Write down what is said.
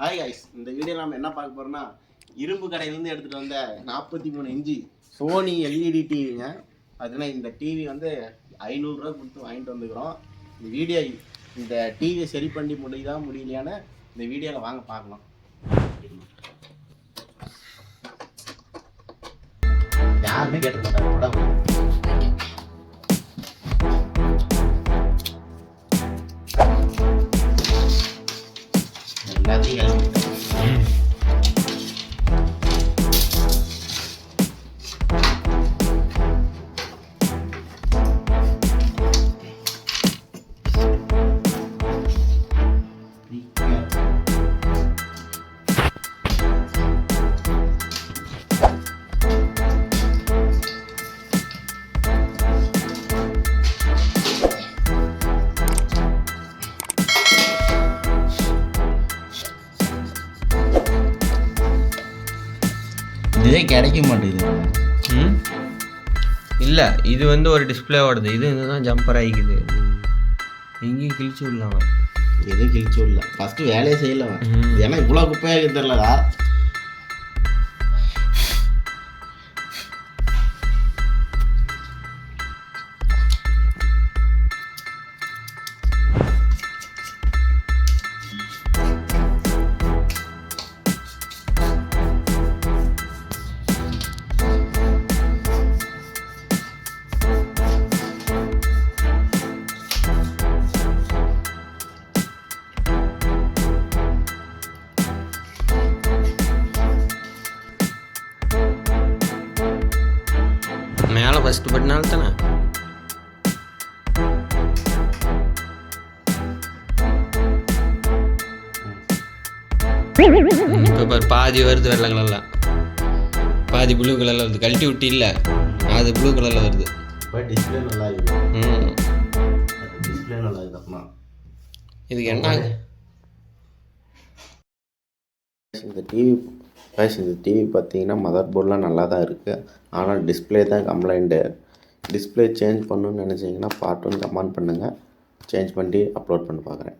Hi guys இந்த video நம்ம என்ன பார்க்க போறோம்னா இரும்பு கடையிலேருந்து எடுத்துகிட்டு வந்த நாற்பத்தி மூணு இன்ச்சு சோனி எல்இடி டிவிங்க அதுனா இந்த டிவி வந்து ஐநூறுரூவா கொடுத்து வாங்கிட்டு வந்துக்கிறோம். இந்த வீடியோ இந்த டிவியை சரி பண்ணி முடியுதா முடியலையான்னு இந்த வீடியோவில் வாங்க பார்க்கலாம். யாருமே கேட்டுக்கிட்டாங்க Gracias. இதே கிடைக்க மாட்டேங்குது ம் இல்லை இது வந்து ஒரு டிஸ்பிளே ஓடுது இது இதுதான் ஜம்பர் ஆகிக்குது எங்கேயும் கிழிச்சு விடலாம். எதுவும் கிழிச்சு விடல ஃபர்ஸ்ட் வேலையே செய்யல அவன். ம். இது ஏன்னா இவ்வளோ குப்பையாக தெரியலடா மேலே ஃபஸ்ட்டு பட்டினால தானே? இப்போ பாரு பாதி வருது வெள்ளை கலரில் பாதி ப்ளூ கலரில் வருது. கழட்டி விட்டு இல்லை. அது ப்ளூ கலரில் வருது. டிஸ்பிளே நல்லா ம். டிஸ்பிளே நல்லா இருக்குது இதுக்கு என்ன? இந்த டிவி கைஸ் இந்த டிவி பார்த்தீங்கன்னா மதர் போர்டெலாம் நல்லா தான் இருக்குது ஆனால் டிஸ்பிளே தான் கம்ப்ளைண்ட்டு டிஸ்பிளே சேஞ்ச் பண்ணணும்னு நினச்சிங்கன்னா பார்ட் ஒன் கமெண்ட் பண்ணுங்கள் சேஞ்ச் பண்ணி அப்லோட் பண்ணி பார்க்குறேன்.